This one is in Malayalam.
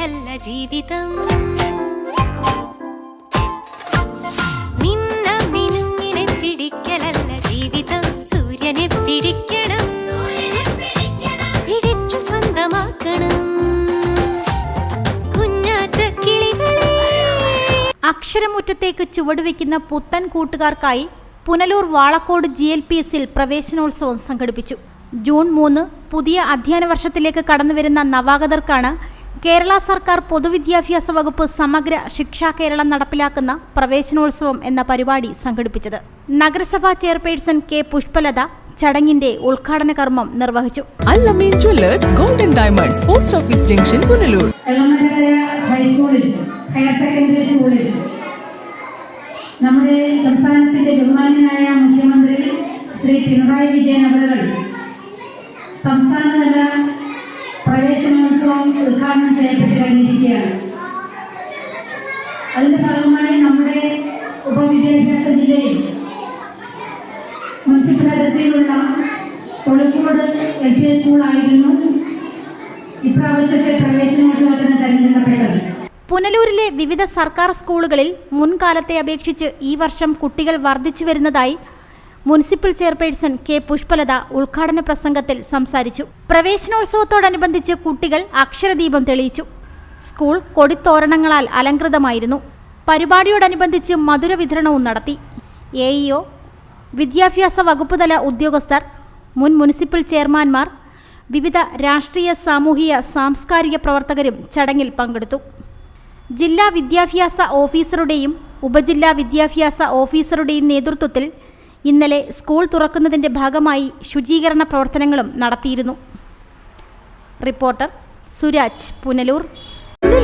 പിടിക്കലല്ല ജീവിതം. നിന്ന മിനുങ്ങിനെ പിടിക്കലല്ല ജീവിതം. സൂര്യനെ പിടിക്കണം. പിടിച്ചു സ്വന്തമാക്കണം. അക്ഷരമുറ്റത്തേക്ക് ചുവടുവെക്കുന്ന പുത്തൻ കൂട്ടുകാർക്കായി Punalur Valakode G L P എസിൽ പ്രവേശനോത്സവം സംഘടിപ്പിച്ചു. ജൂൺ മൂന്ന് പുതിയ അധ്യയന വർഷത്തിലേക്ക് കടന്നുവരുന്ന നവാഗതർക്കാണ് കേരള സർക്കാർ പൊതുവിദ്യാഭ്യാസ വകുപ്പ് സമഗ്ര ശിക്ഷാ കേരളം നടപ്പിലാക്കുന്ന പ്രവേശനോത്സവം എന്ന പരിപാടി സംഘടിപ്പിച്ചത്. നഗരസഭാ ചെയർപേഴ്സൺ കെ പുഷ്പലത ചടങ്ങിന്റെ ഉദ്ഘാടന കർമ്മം നിർവഹിച്ചു. ഗോൾഡൻ പോസ്റ്റ് ഓഫീസ് ജംഗ്ഷൻ ഹൈസ്കൂളിൽ നമ്മുടെ സംസ്ഥാനത്തിന്റെ ബഹുമാനായ മുഖ്യമന്ത്രി ശ്രീ പിണറായി വിജയൻ അവരുടെ സംസ്ഥാന പ്രവേശനോത്സവം ഉദ്ഘാടനം ചെയ്യപ്പെട്ട് കഴിഞ്ഞിരിക്കുകയാണ്. അതിന്റെ ഭാഗമായി നമ്മുടെ ഉപവിദ്യാഭ്യാസ ജില്ലയിൽ മുനിസിപ്പൽ അതിർത്തിയിലുള്ള കൊളിക്കോട് എൽ പി എസ് സ്കൂളായിരുന്നു ഇപ്രാവശ്യത്തെ പ്രവേശനോത്സവത്തിന് തെരഞ്ഞെടുക്കപ്പെട്ടത്. പുനലൂരിലെ വിവിധ സർക്കാർ സ്കൂളുകളിൽ മുൻകാലത്തെ അപേക്ഷിച്ച് ഈ വർഷം കുട്ടികൾ വർദ്ധിച്ചു വരുന്നതായി മുനിസിപ്പൽ ചെയർപേഴ്സൺ കെ പുഷ്പലത ഉദ്ഘാടന പ്രസംഗത്തിൽ സംസാരിച്ചു. പ്രവേശനോത്സവത്തോടനുബന്ധിച്ച് കുട്ടികൾ അക്ഷരദീപം തെളിയിച്ചു. സ്കൂൾ കൊടിത്തോരണങ്ങളാൽ അലങ്കൃതമായിരുന്നു പരിപാടിയോടനുബന്ധിച്ച് മധുര വിതരണവും നടത്തി. എ ഇഒ വിദ്യാഭ്യാസ വകുപ്പുതല ഉദ്യോഗസ്ഥർ മുൻ മുനിസിപ്പൽ ചെയർമാൻമാർ വിവിധ രാഷ്ട്രീയ സാമൂഹിക സാംസ്കാരിക പ്രവർത്തകരും ചടങ്ങിൽ പങ്കെടുത്തു. ജില്ലാ വിദ്യാഭ്യാസ ഓഫീസറുടെയും ഉപജില്ലാ വിദ്യാഭ്യാസ ഓഫീസറുടെയും നേതൃത്വത്തിൽ ഇന്നലെ സ്കൂൾ തുറക്കുന്നതിന്റെ ഭാഗമായി ശുചീകരണ പ്രവർത്തനങ്ങളും നടത്തിയിരുന്നു. റിപ്പോർട്ടർ സുരാജ് പുനലൂർ.